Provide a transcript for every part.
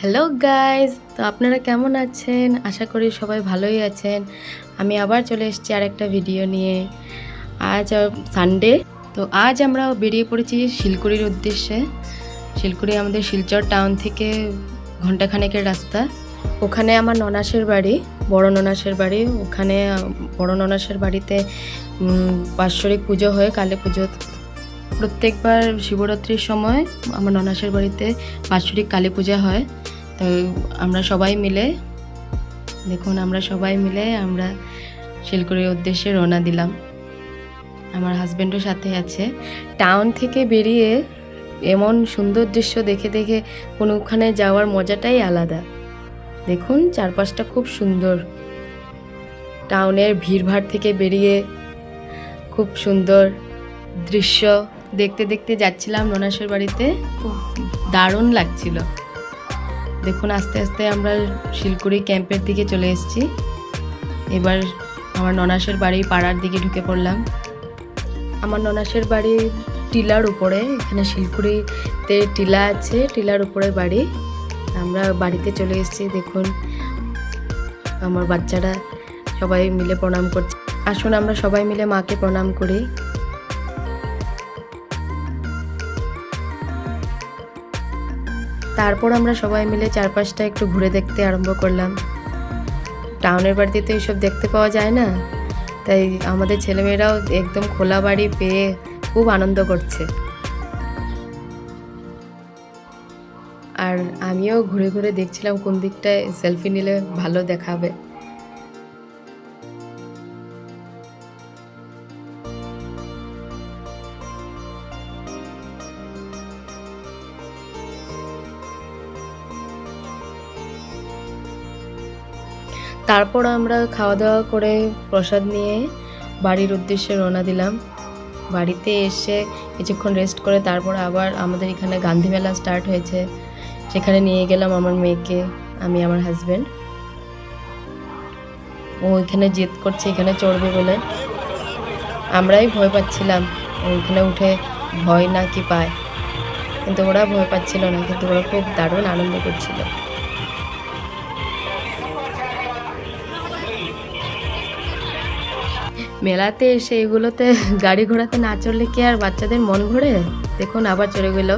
Hello guys তো আপনারা কেমন আছেন? আশা করি সবাই ভালোই আছেন। আমি আবার চলে এসেছি আর একটা ভিডিও নিয়ে। আজ সানডে তো আজ আমরা বেরিয়ে পড়েছি শিলকুড়ির উদ্দেশ্যে। শিলকুড়ি আমাদের শিলচর টাউন থেকে ঘন্টাখানেকের রাস্তা। ওখানে আমার ননাসের বাড়ি, বড় ননাসের বাড়ি। ওখানে বড় ননাসের বাড়িতে বাৎসরিক পুজো হয়, কালী পুজো। প্রত্যেকবার শিবরাত্রির সময় আমার ননাসের বাড়িতে বাৎসরিক কালী পূজা হয়। তো আমরা সবাই মিলে, দেখুন আমরা সবাই মিলে আমরা শিলকুড়ির উদ্দেশ্যে রওনা দিলাম। আমার হাজব্যান্ডও সাথে আছে। টাউন থেকে বেরিয়ে এমন সুন্দর দৃশ্য দেখে দেখে কোনোখানে যাওয়ার মজাটাই আলাদা। দেখুন চারপাশটা খুব সুন্দর। টাউনের ভিড়ভাড় থেকে বেরিয়ে খুব সুন্দর দৃশ্য। দেখতে দেখতে যাচ্ছিলাম ননাসের বাড়িতে। খুব দারুণ লাগছিল। দেখুন আস্তে আস্তে আমরা শিলকুড়ি ক্যাম্পের দিকে চলে এসেছি। এবার আমার ননাসের বাড়ি পাড়ার দিকে ঢুকে পড়লাম। আমার ননাসের বাড়ি টিলার উপরে এখানে শিলকুড়িতে টিলা আছে টিলার উপরে বাড়ি। আমরা বাড়িতে চলে এসেছি দেখুন। আমার বাচ্চারা সবাই মিলে প্রণাম করছে। আসুন আমরা সবাই মিলে মাকে প্রণাম করি। তারপর আমরা সবাই মিলে চারপাশটা একটু ঘুরে দেখতে আরম্ভ করলাম। টাউনের বাড়িতে তো এইসব দেখতে পাওয়া যায় না। তাই আমাদের ছেলেমেয়েরাও একদম খোলা বাড়ি পেয়ে খুব আনন্দ করছে। আর আমিও ঘুরে ঘুরে দেখছিলাম কোন দিকটায় সেলফি নিলে ভালো দেখাবে। তারপর আমরা খাওয়া দাওয়া করে প্রসাদ নিয়ে বাড়ির উদ্দেশ্যে রওনা দিলাম। বাড়িতে এসে কিছুক্ষণ রেস্ট করে তারপর আবার আমাদের এখানে গান্ধী মেলা স্টার্ট হয়েছে। সেখানে নিয়ে গেলাম আমার মেয়েকে, আমি আমার হাজব্যান্ড ও এখানে জেদ করছে, এখানে চড়বে বলে। আমরাই ভয় পাচ্ছিলাম ওইখানে উঠে ভয় না কি পায়। কিন্তু ওরা ভয় পাচ্ছিল না, কিন্তু ওরা খুব দারুণ আনন্দ করছিল। মেলাতে এসে এগুলোতে গাড়ি ঘোড়াতে না চললে কি আর বাচ্চাদের মন ভরে? দেখুন আবার চলে গেল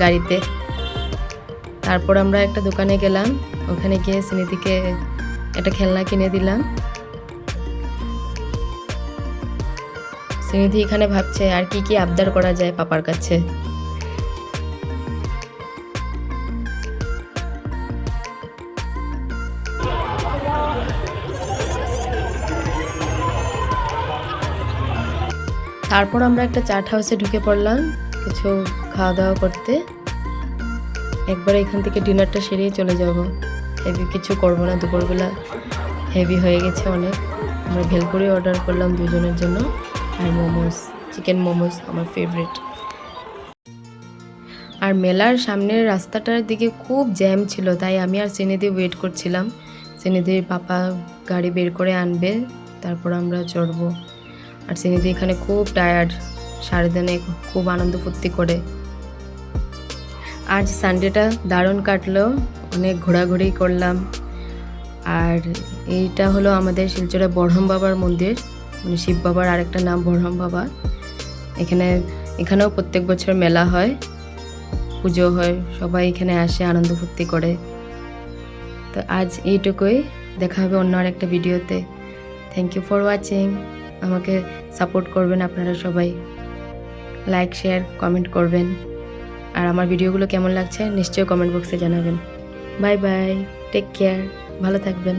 গাড়িতে। তারপর আমরা একটা দোকানে গেলাম, ওখানে গিয়ে স্মৃতিকে একটা খেলনা কিনে দিলাম। স্মৃতি এখানে ভাবছে আর কি কি আবদার করা যায় পাপার কাছে। তারপর আমরা একটা চাট হাউসে ঢুকে পড়লাম কিছু খাওয়া দাওয়া করতে। একবার এখান থেকে ডিনারটা সেরেই চলে যাব। হেভি কিছু করব না, দুপুরবেলা হেভি হয়ে গেছে অনেক। আমরা ভেলপুরি অর্ডার করলাম দুজনের জন্য। আর মোমোস, চিকেন মোমোস আমার ফেভারিট আর মেলার সামনের রাস্তাটার দিকে খুব জ্যাম ছিল, তাই আমি আর সিনিদি ওয়েট করছিলাম। সিনিদির পাপা গাড়ি বের করে আনবে, তারপর আমরা চড়বো। আর সিনিদি এখানে খুব টায়ার্ড সারাদিনে খুব আনন্দ ফুর্তি করে। আজ সানডেটা দারুণ কাটলো, অনেক ঘোরাঘুরি করলাম। আর এইটা হলো আমাদের শিলচরে বরহম বাবার মন্দির মানে শিব বাবার আরেকটা নাম বরহম বাবা। এখানে, এখানেও প্রত্যেক বছর মেলা হয়, পুজো হয়, সবাই এখানে আসে, আনন্দ ফুর্তি করে। তো আজ এইটুকুই, দেখা হবে অন্য আর একটা ভিডিওতে। থ্যাংক ইউ ফর ওয়াচিং আমাকে সাপোর্ট করবেন আপনারা সবাই। লাইক শেয়ার কমেন্ট করবেন। আর আমার ভিডিওগুলো কেমন লাগছে, নিশ্চয়ই কমেন্ট বক্সে জানাবেন। বাই বাই টেক কেয়ার ভালো থাকবেন।